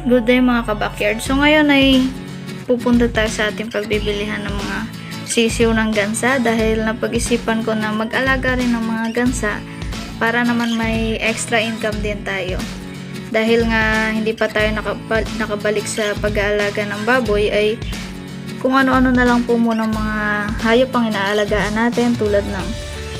Good day mga kabakyard. So ngayon ay pupunta tayo sa ating pagbibilihan ng mga sisiw ng gansa dahil napag-isipan ko na mag-alaga rin ng mga gansa para naman may extra income din tayo. Dahil nga hindi pa tayo nakaba- nakabalik sa pag-aalaga ng baboy ay kung ano-ano na lang po muna mga hayop ang inaalagaan natin tulad ng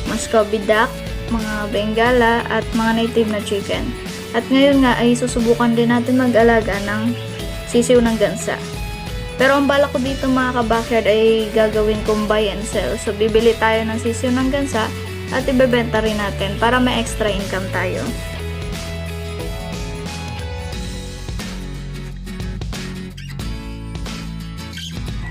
Muscovy duck, mga Bengala at mga native na chicken. At ngayon nga ay susubukan din natin mag-alaga ng sisiw ng gansa. Pero ang balak ko dito mga kabakyard ay gagawin kong buy and sell. So bibili tayo ng sisiw ng gansa at ibebenta rin natin para may extra income tayo.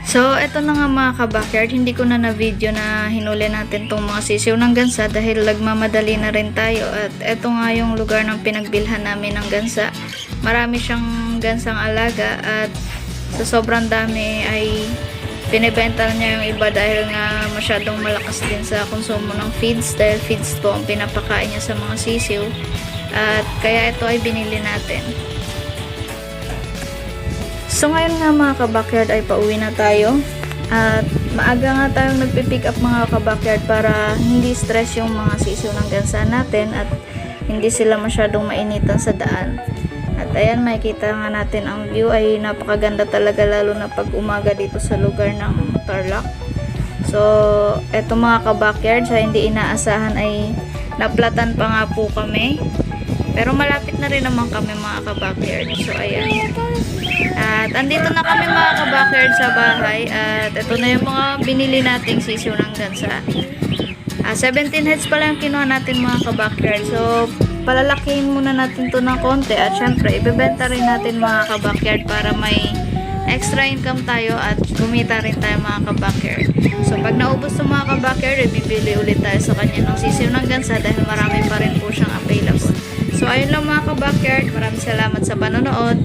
So, eto na nga mga kabakyard, hindi ko na na-video na hinuli natin tong mga sisiw ng gansa dahil nagmamadali na rin tayo at eto nga yung lugar ng pinagbilhan namin ng gansa. Marami siyang gansang alaga at sa sobrang dami ay pinibenta niya yung iba dahil nga masyadong malakas din sa konsumo ng feeds dahil feeds po ang pinapakain niya sa mga sisiw at kaya ito ay binili natin. So ngayon nga mga kabakyard ay pauwi na tayo. At maaga nga tayong nagpipick up mga kabakyard para hindi stress yung mga sisiw ng gansa natin at hindi sila masyadong mainitan sa daan. At ayan, makikita nga natin ang view ay napakaganda talaga lalo na pag umaga dito sa lugar ng Tarlac. So, eto mga kabakyard, sa hindi inaasahan ay naplatan pa nga po kami. Pero malapit na rin naman kami mga kabakyard. So, ayan. At andito na kami mga kabakyard sa bahay. At ito na yung mga binili nating sisiw gansa. Ah, 17 heads pala yung kinuha natin mga kabakyard. So, palalakihin muna natin to ng konti. At syempre, ibebenta rin natin mga kabakyard para may extra income tayo at kumita rin tayo mga kabakyard. So, pag naubos ng mga kabakyard, bibili ulit tayo sa kanya ng sisiw gansa dahil marami pa rin po siyang available ayun lang mga kabakyard. Maraming salamat sa panonood.